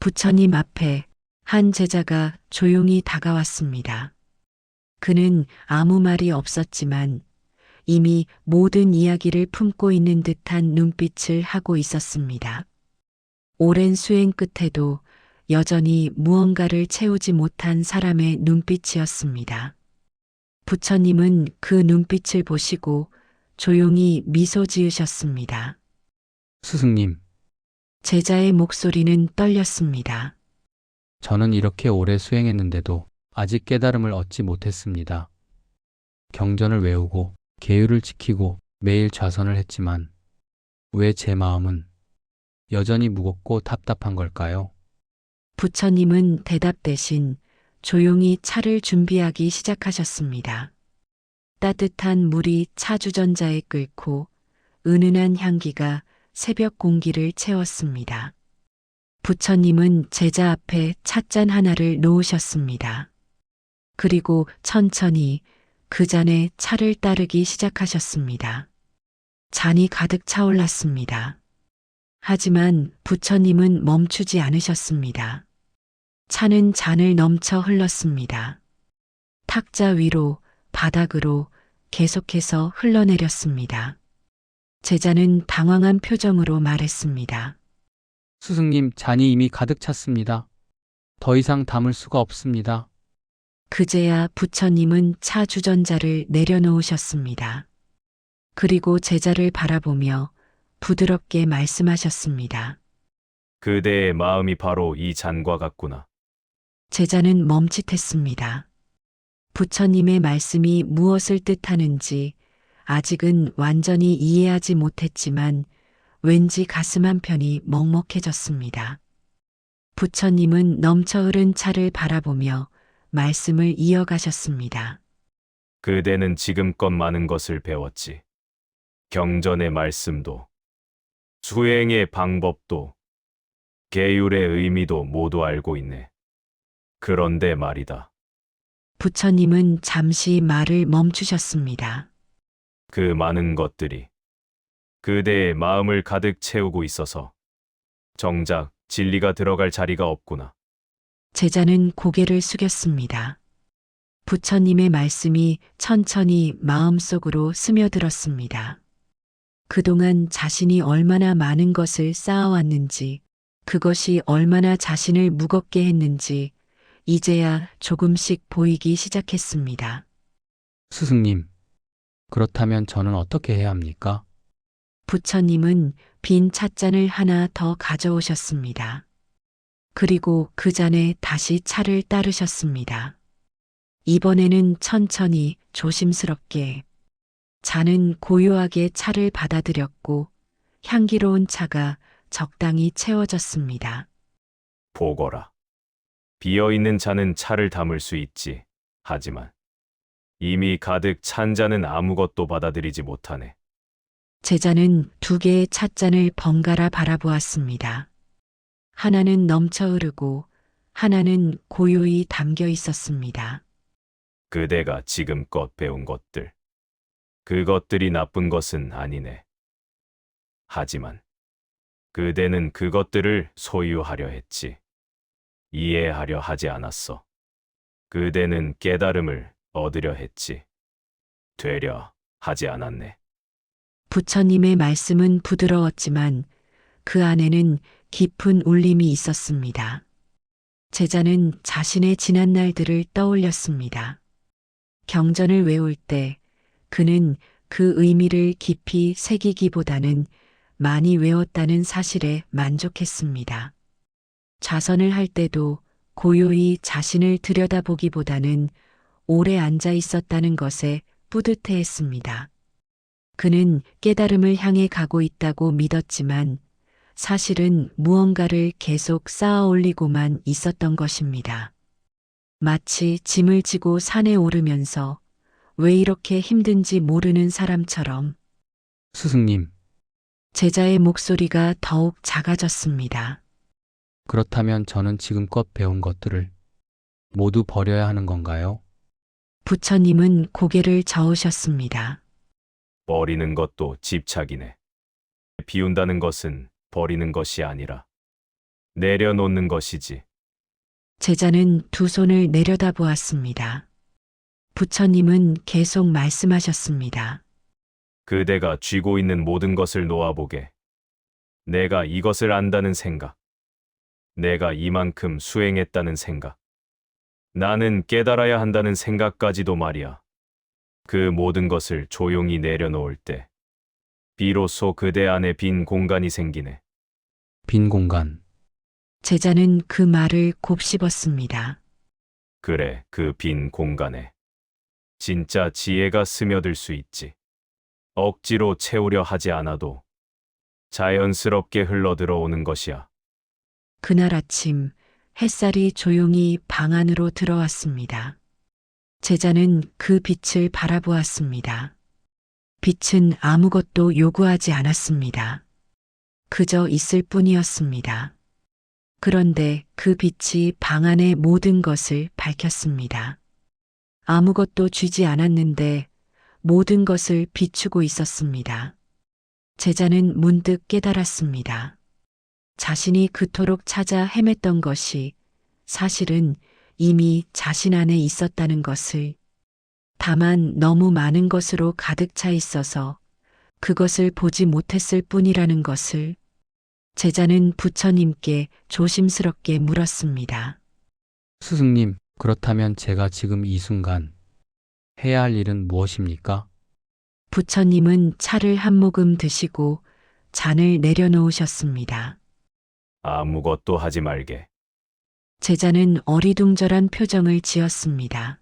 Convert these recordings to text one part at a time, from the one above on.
부처님 앞에 한 제자가 조용히 다가왔습니다. 그는 아무 말이 없었지만 이미 모든 이야기를 품고 있는 듯한 눈빛을 하고 있었습니다. 오랜 수행 끝에도 여전히 무언가를 채우지 못한 사람의 눈빛이었습니다. 부처님은 그 눈빛을 보시고 조용히 미소 지으셨습니다. 스승님, 제자의 목소리는 떨렸습니다. 저는 이렇게 오래 수행했는데도 아직 깨달음을 얻지 못했습니다. 경전을 외우고 계율을 지키고 매일 좌선을 했지만 왜 제 마음은 여전히 무겁고 답답한 걸까요? 부처님은 대답 대신 조용히 차를 준비하기 시작하셨습니다. 따뜻한 물이 차 주전자에 끓고 은은한 향기가 새벽 공기를 채웠습니다. 부처님은 제자 앞에 찻잔 하나를 놓으셨습니다. 그리고 천천히 그 잔에 차를 따르기 시작하셨습니다. 잔이 가득 차올랐습니다. 하지만 부처님은 멈추지 않으셨습니다. 차는 잔을 넘쳐 흘렀습니다. 탁자 위로, 바닥으로 계속해서 흘러내렸습니다. 제자는 당황한 표정으로 말했습니다. 스승님, 잔이 이미 가득 찼습니다. 더 이상 담을 수가 없습니다. 그제야 부처님은 차 주전자를 내려놓으셨습니다. 그리고 제자를 바라보며 부드럽게 말씀하셨습니다. 그대의 마음이 바로 이 잔과 같구나. 제자는 멈칫했습니다. 부처님의 말씀이 무엇을 뜻하는지 아직은 완전히 이해하지 못했지만 왠지 가슴 한편이 먹먹해졌습니다. 부처님은 넘쳐 흐른 차를 바라보며 말씀을 이어가셨습니다. 그대는 지금껏 많은 것을 배웠지. 경전의 말씀도, 수행의 방법도, 계율의 의미도 모두 알고 있네. 그런데 말이다. 부처님은 잠시 말을 멈추셨습니다. 그 많은 것들이 그대의 마음을 가득 채우고 있어서 정작 진리가 들어갈 자리가 없구나. 제자는 고개를 숙였습니다. 부처님의 말씀이 천천히 마음속으로 스며들었습니다. 그동안 자신이 얼마나 많은 것을 쌓아왔는지, 그것이 얼마나 자신을 무겁게 했는지, 이제야 조금씩 보이기 시작했습니다. 스승님, 그렇다면 저는 어떻게 해야 합니까? 부처님은 빈 찻잔을 하나 더 가져오셨습니다. 그리고 그 잔에 다시 차를 따르셨습니다. 이번에는 천천히 조심스럽게 잔은 고요하게 차를 받아들였고 향기로운 차가 적당히 채워졌습니다. 보거라. 비어 있는 잔은 차를 담을 수 있지. 하지만 이미 가득 찬 잔은 아무것도 받아들이지 못하네. 제자는 두 개의 찻잔을 번갈아 바라보았습니다. 하나는 넘쳐 흐르고 하나는 고요히 담겨 있었습니다. 그대가 지금껏 배운 것들. 그것들이 나쁜 것은 아니네. 하지만 그대는 그것들을 소유하려 했지. 이해하려 하지 않았어. 그대는 깨달음을 얻으려 했지. 되려 하지 않았네. 부처님의 말씀은 부드러웠지만 그 안에는 깊은 울림이 있었습니다. 제자는 자신의 지난 날들을 떠올렸습니다. 경전을 외울 때 그는 그 의미를 깊이 새기기보다는 많이 외웠다는 사실에 만족했습니다. 좌선을 할 때도 고요히 자신을 들여다보기보다는 오래 앉아 있었다는 것에 뿌듯해 했습니다. 그는 깨달음을 향해 가고 있다고 믿었지만 사실은 무언가를 계속 쌓아 올리고만 있었던 것입니다. 마치 짐을 지고 산에 오르면서 왜 이렇게 힘든지 모르는 사람처럼 스승님, 제자의 목소리가 더욱 작아졌습니다. 그렇다면 저는 지금껏 배운 것들을 모두 버려야 하는 건가요? 부처님은 고개를 저으셨습니다. 버리는 것도 집착이네. 비운다는 것은 버리는 것이 아니라 내려놓는 것이지. 제자는 두 손을 내려다 보았습니다. 부처님은 계속 말씀하셨습니다. 그대가 쥐고 있는 모든 것을 놓아보게. 내가 이것을 안다는 생각. 내가 이만큼 수행했다는 생각. 나는 깨달아야 한다는 생각까지도 말이야. 그 모든 것을 조용히 내려놓을 때, 비로소 그대 안에 빈 공간이 생기네. 빈 공간. 제자는 그 말을 곱씹었습니다. 그래, 그 빈 공간에. 진짜 지혜가 스며들 수 있지. 억지로 채우려 하지 않아도 자연스럽게 흘러 들어오는 것이야. 그날 아침 햇살이 조용히 방 안으로 들어왔습니다. 제자는 그 빛을 바라보았습니다. 빛은 아무것도 요구하지 않았습니다. 그저 있을 뿐이었습니다. 그런데 그 빛이 방 안의 모든 것을 밝혔습니다. 아무것도 쥐지 않았는데 모든 것을 비추고 있었습니다. 제자는 문득 깨달았습니다. 자신이 그토록 찾아 헤맸던 것이 사실은 이미 자신 안에 있었다는 것을 다만 너무 많은 것으로 가득 차 있어서 그것을 보지 못했을 뿐이라는 것을 제자는 부처님께 조심스럽게 물었습니다. 스승님, 그렇다면 제가 지금 이 순간 해야 할 일은 무엇입니까? 부처님은 차를 한 모금 드시고 잔을 내려놓으셨습니다. 아무것도 하지 말게. 제자는 어리둥절한 표정을 지었습니다.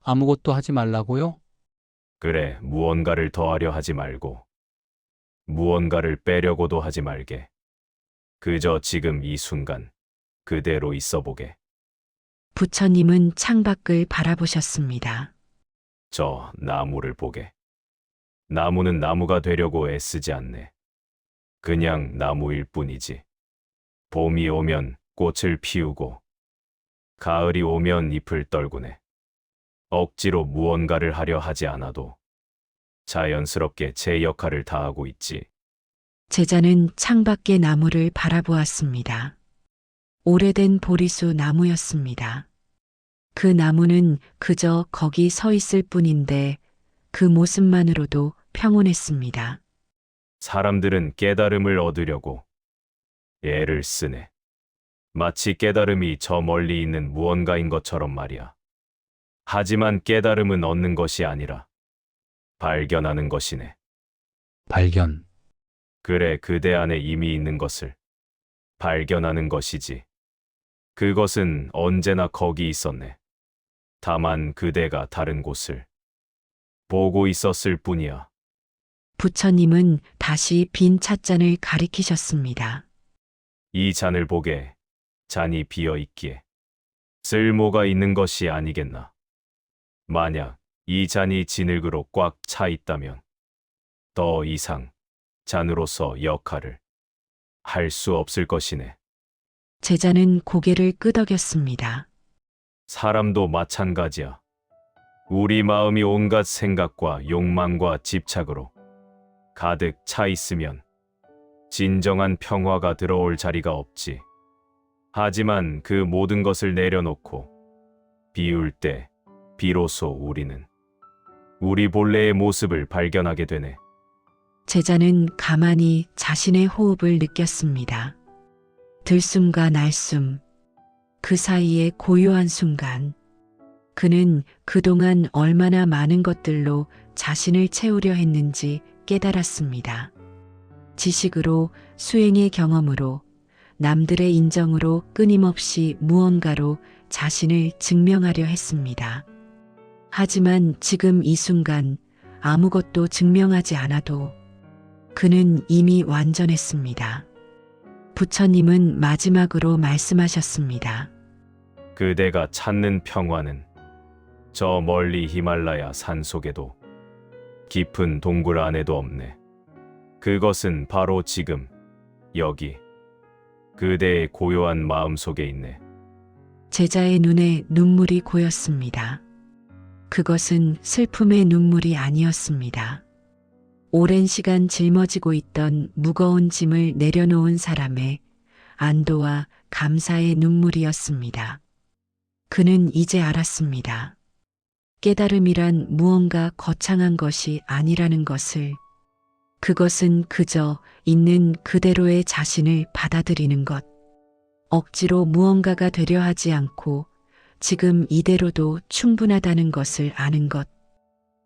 아무것도 하지 말라고요? 그래, 무언가를 더하려 하지 말고, 무언가를 빼려고도 하지 말게. 그저 지금 이 순간, 그대로 있어 보게. 부처님은 창밖을 바라보셨습니다. 저 나무를 보게. 나무는 나무가 되려고 애쓰지 않네. 그냥 나무일 뿐이지. 봄이 오면 꽃을 피우고, 가을이 오면 잎을 떨구네. 억지로 무언가를 하려 하지 않아도 자연스럽게 제 역할을 다하고 있지. 제자는 창밖의 나무를 바라보았습니다. 오래된 보리수 나무였습니다. 그 나무는 그저 거기 서 있을 뿐인데 그 모습만으로도 평온했습니다. 사람들은 깨달음을 얻으려고 애를 쓰네. 마치 깨달음이 저 멀리 있는 무언가인 것처럼 말이야. 하지만 깨달음은 얻는 것이 아니라 발견하는 것이네. 발견. 그래, 그대 안에 이미 있는 것을 발견하는 것이지. 그것은 언제나 거기 있었네. 다만 그대가 다른 곳을 보고 있었을 뿐이야. 부처님은 다시 빈 찻잔을 가리키셨습니다. 이 잔을 보게 잔이 비어 있기에 쓸모가 있는 것이 아니겠나. 만약 이 잔이 진흙으로 꽉 차 있다면 더 이상 잔으로서 역할을 할 수 없을 것이네. 제자는 고개를 끄덕였습니다. 사람도 마찬가지야. 우리 마음이 온갖 생각과 욕망과 집착으로 가득 차 있으면 진정한 평화가 들어올 자리가 없지. 하지만 그 모든 것을 내려놓고 비울 때 비로소 우리는 우리 본래의 모습을 발견하게 되네. 제자는 가만히 자신의 호흡을 느꼈습니다. 들숨과 날숨, 그 사이의 고요한 순간, 그는 그동안 얼마나 많은 것들로 자신을 채우려 했는지 깨달았습니다. 지식으로, 수행의 경험으로, 남들의 인정으로 끊임없이 무언가로 자신을 증명하려 했습니다. 하지만 지금 이 순간 아무것도 증명하지 않아도 그는 이미 완전했습니다. 부처님은 마지막으로 말씀하셨습니다. 그대가 찾는 평화는 저 멀리 히말라야 산 속에도 깊은 동굴 안에도 없네. 그것은 바로 지금 여기 그대의 고요한 마음 속에 있네. 제자의 눈에 눈물이 고였습니다. 그것은 슬픔의 눈물이 아니었습니다. 오랜 시간 짊어지고 있던 무거운 짐을 내려놓은 사람의 안도와 감사의 눈물이었습니다. 그는 이제 알았습니다. 깨달음이란 무언가 거창한 것이 아니라는 것을 그것은 그저 있는 그대로의 자신을 받아들이는 것. 억지로 무언가가 되려 하지 않고 지금 이대로도 충분하다는 것을 아는 것.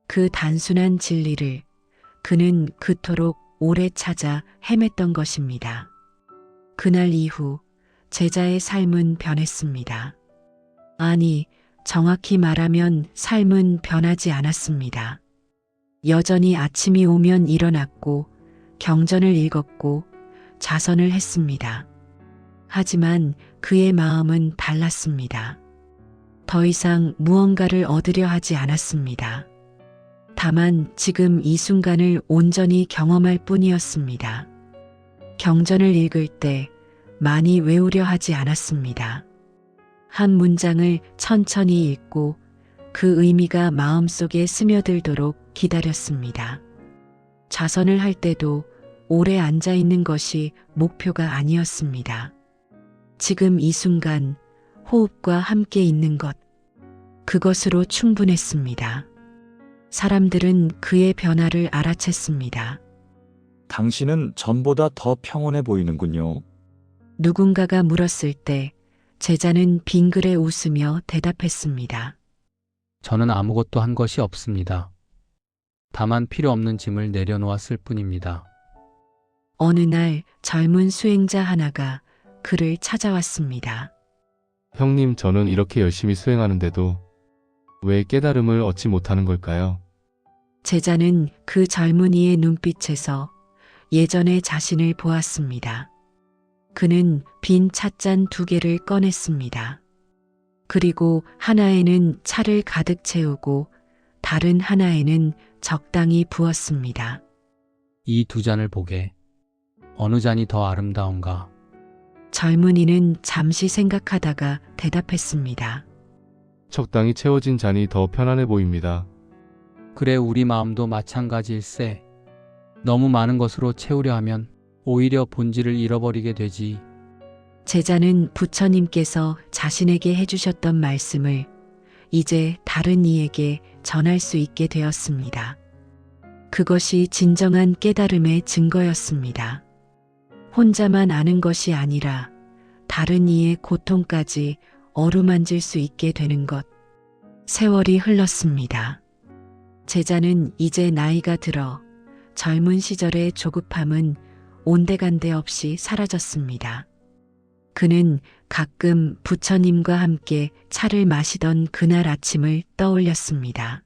그 단순한 진리를 그는 그토록 오래 찾아 헤맸던 것입니다. 그날 이후 제자의 삶은 변했습니다. 아니, 정확히 말하면 삶은 변하지 않았습니다. 여전히 아침이 오면 일어났고 경전을 읽었고 자선을 했습니다. 하지만 그의 마음은 달랐습니다. 더 이상 무언가를 얻으려 하지 않았습니다. 다만 지금 이 순간을 온전히 경험할 뿐이었습니다. 경전을 읽을 때 많이 외우려 하지 않았습니다. 한 문장을 천천히 읽고 그 의미가 마음속에 스며들도록 기다렸습니다. 자선을 할 때도 오래 앉아 있는 것이 목표가 아니었습니다. 지금 이 순간 호흡과 함께 있는 것, 그것으로 충분했습니다. 사람들은 그의 변화를 알아챘습니다. 당신은 전보다 더 평온해 보이는군요. 누군가가 물었을 때 제자는 빙그레 웃으며 대답했습니다. 저는 아무것도 한 것이 없습니다. 다만 필요 없는 짐을 내려놓았을 뿐입니다. 어느 날 젊은 수행자 하나가 그를 찾아왔습니다. 형님, 저는 이렇게 열심히 수행하는데도 왜 깨달음을 얻지 못하는 걸까요? 제자는 그 젊은이의 눈빛에서 예전의 자신을 보았습니다. 그는 빈 찻잔 두 개를 꺼냈습니다. 그리고 하나에는 차를 가득 채우고 다른 하나에는 적당히 부었습니다. 이 두 잔을 보게 어느 잔이 더 아름다운가? 젊은이는 잠시 생각하다가 대답했습니다. 적당히 채워진 잔이 더 편안해 보입니다. 그래 우리 마음도 마찬가지일세. 너무 많은 것으로 채우려 하면 오히려 본질을 잃어버리게 되지. 제자는 부처님께서 자신에게 해주셨던 말씀을 이제 다른 이에게 전할 수 있게 되었습니다. 그것이 진정한 깨달음의 증거였습니다. 혼자만 아는 것이 아니라 다른 이의 고통까지 어루만질 수 있게 되는 것. 세월이 흘렀습니다. 제자는 이제 나이가 들어 젊은 시절의 조급함은 온데간데 없이 사라졌습니다. 그는 가끔 부처님과 함께 차를 마시던 그날 아침을 떠올렸습니다.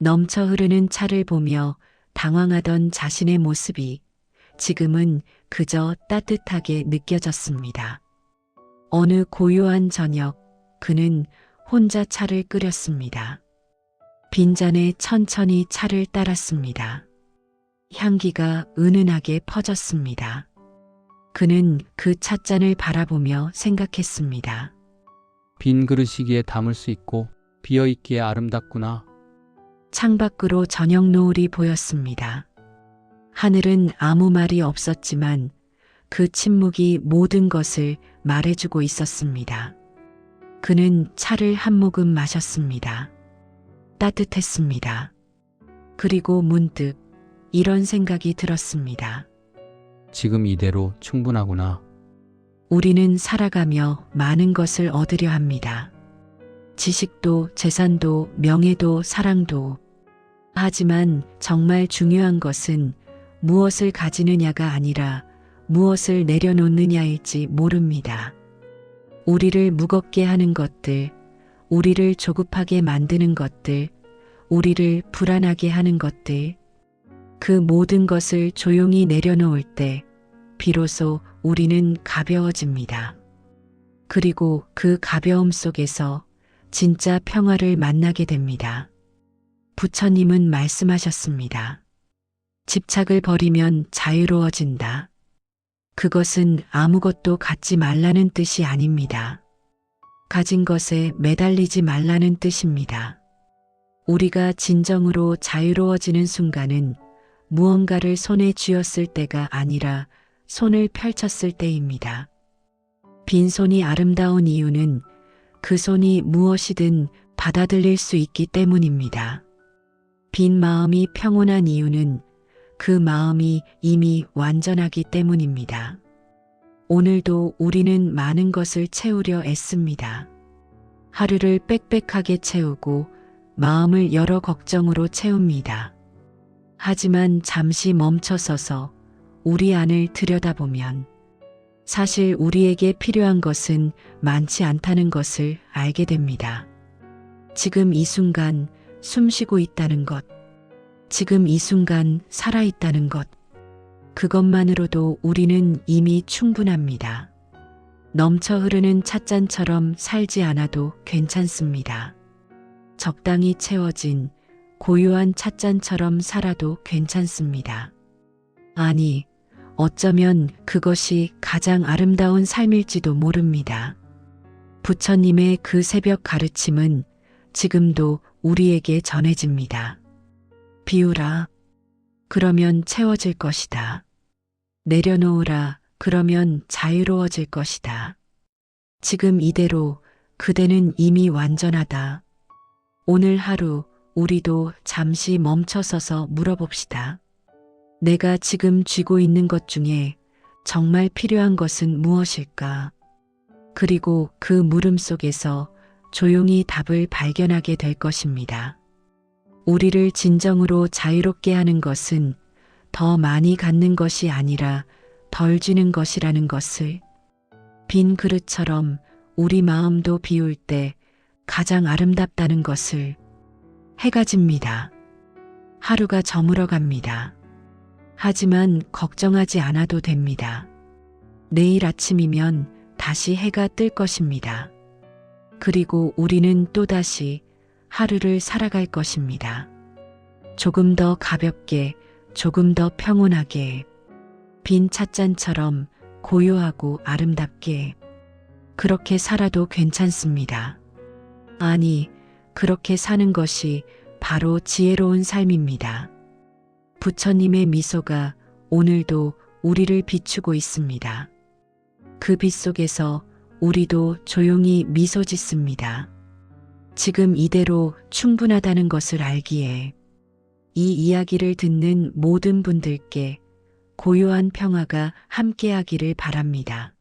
넘쳐 흐르는 차를 보며 당황하던 자신의 모습이 지금은 그저 따뜻하게 느껴졌습니다. 어느 고요한 저녁, 그는 혼자 차를 끓였습니다. 빈잔에 천천히 차를 따랐습니다. 향기가 은은하게 퍼졌습니다. 그는 그 찻잔을 바라보며 생각했습니다. 빈 그릇이기에 담을 수 있고 비어 있기에 아름답구나. 창밖으로 저녁 노을이 보였습니다. 하늘은 아무 말이 없었지만 그 침묵이 모든 것을 말해주고 있었습니다. 그는 차를 한 모금 마셨습니다. 따뜻했습니다. 그리고 문득 이런 생각이 들었습니다. 지금 이대로 충분하구나. 우리는 살아가며 많은 것을 얻으려 합니다. 지식도, 재산도, 명예도, 사랑도. 하지만 정말 중요한 것은 무엇을 가지느냐가 아니라 무엇을 내려놓느냐일지 모릅니다. 우리를 무겁게 하는 것들, 우리를 조급하게 만드는 것들, 우리를 불안하게 하는 것들, 그 모든 것을 조용히 내려놓을 때 비로소 우리는 가벼워집니다. 그리고 그 가벼움 속에서 진짜 평화를 만나게 됩니다. 부처님은 말씀하셨습니다. 집착을 버리면 자유로워진다. 그것은 아무것도 갖지 말라는 뜻이 아닙니다. 가진 것에 매달리지 말라는 뜻입니다. 우리가 진정으로 자유로워지는 순간은 무언가를 손에 쥐었을 때가 아니라 손을 펼쳤을 때입니다. 빈손이 아름다운 이유는 그 손이 무엇이든 받아들일 수 있기 때문입니다. 빈 마음이 평온한 이유는 그 마음이 이미 완전하기 때문입니다. 오늘도 우리는 많은 것을 채우려 애씁니다. 하루를 빽빽하게 채우고 마음을 여러 걱정으로 채웁니다. 하지만 잠시 멈춰서서 우리 안을 들여다보면 사실 우리에게 필요한 것은 많지 않다는 것을 알게 됩니다. 지금 이 순간 숨 쉬고 있다는 것, 지금 이 순간 살아있다는 것, 그것만으로도 우리는 이미 충분합니다. 넘쳐 흐르는 찻잔처럼 살지 않아도 괜찮습니다. 적당히 채워진 고요한 찻잔처럼 살아도 괜찮습니다. 아니, 어쩌면 그것이 가장 아름다운 삶일지도 모릅니다. 부처님의 그 새벽 가르침은 지금도 우리에게 전해집니다. 비우라. 그러면 채워질 것이다. 내려놓으라. 그러면 자유로워질 것이다. 지금 이대로 그대는 이미 완전하다. 오늘 하루 우리도 잠시 멈춰서서 물어봅시다. 내가 지금 쥐고 있는 것 중에 정말 필요한 것은 무엇일까? 그리고 그 물음 속에서 조용히 답을 발견하게 될 것입니다. 우리를 진정으로 자유롭게 하는 것은 더 많이 갖는 것이 아니라 덜 쥐는 것이라는 것을 빈 그릇처럼 우리 마음도 비울 때 가장 아름답다는 것을 해가 집니다. 하루가 저물어 갑니다. 하지만 걱정하지 않아도 됩니다. 내일 아침이면 다시 해가 뜰 것입니다. 그리고 우리는 또다시 하루를 살아갈 것입니다. 조금 더 가볍게, 조금 더 평온하게, 빈 찻잔처럼 고요하고 아름답게, 그렇게 살아도 괜찮습니다. 아니, 그렇게 사는 것이 바로 지혜로운 삶입니다. 부처님의 미소가 오늘도 우리를 비추고 있습니다. 그 빛 속에서 우리도 조용히 미소 짓습니다. 지금 이대로 충분하다는 것을 알기에 이 이야기를 듣는 모든 분들께 고요한 평화가 함께하기를 바랍니다.